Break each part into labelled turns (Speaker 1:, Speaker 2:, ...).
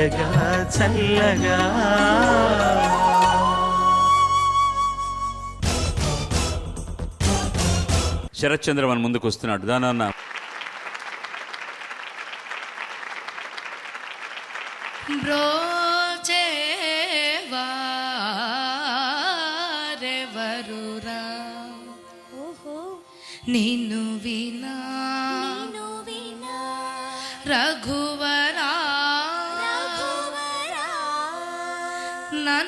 Speaker 1: మాయగా చల్లగా.
Speaker 2: శరత్చంద్ర మన ముందుకు వస్తున్నాడు దానన్న
Speaker 3: నిన్ను వినా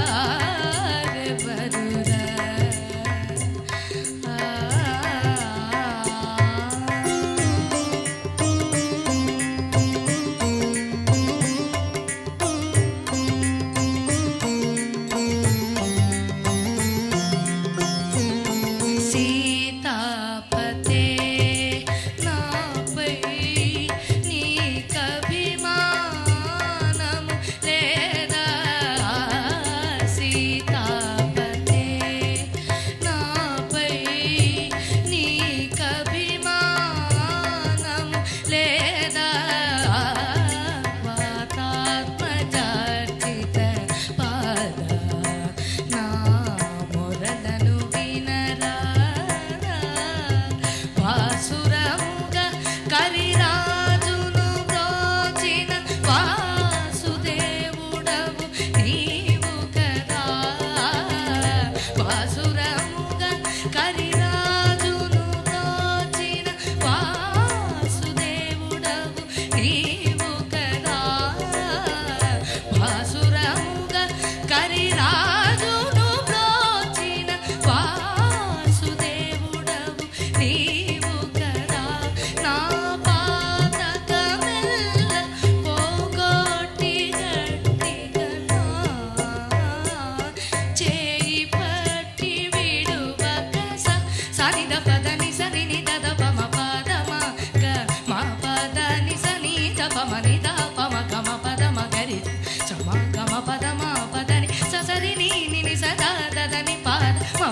Speaker 3: रा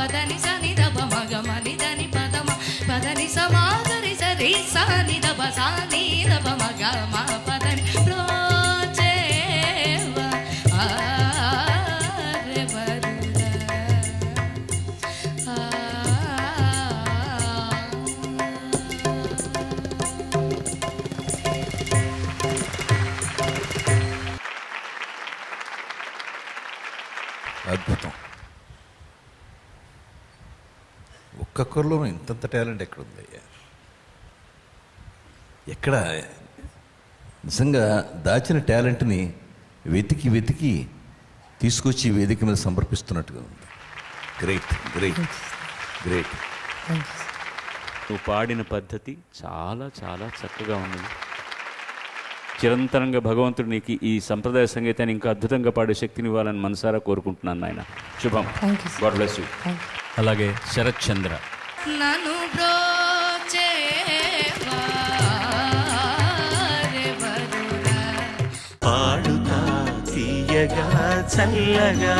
Speaker 3: పదని సని దబ మగ మని దని పదమ. పదని సమాదరి సరి సని దబ సాని దబ మగ మా పదని
Speaker 4: ఒక్కొక్కరిలోనూ ఇంతంత టాలెంట్ ఎక్కడుంది అయ్యా? ఎక్కడ? నిజంగా దాచిన టాలెంట్ని వెతికి వెతికి తీసుకొచ్చి వేదిక మీద సమర్పిస్తున్నట్టుగా ఉంది. గ్రేట్ గ్రేట్ గ్రేట్
Speaker 2: నువ్వు పాడిన పద్ధతి చాలా చాలా చక్కగా ఉన్నది చిరంతరంగా భగవంతుడు నీకు ఈ సంప్రదాయ సంగీతాన్ని ఇంకా అద్భుతంగా పాడే శక్తిని ఇవ్వాలని మనసారా కోరుకుంటున్నాను నాయన. శుభం. గాడ్ బ్లెస్ యూ
Speaker 5: అలాగే శరత్ చంద్ర
Speaker 3: బ్రోచేవారెవరురా?
Speaker 1: పాడుతా తీయగా చల్లగా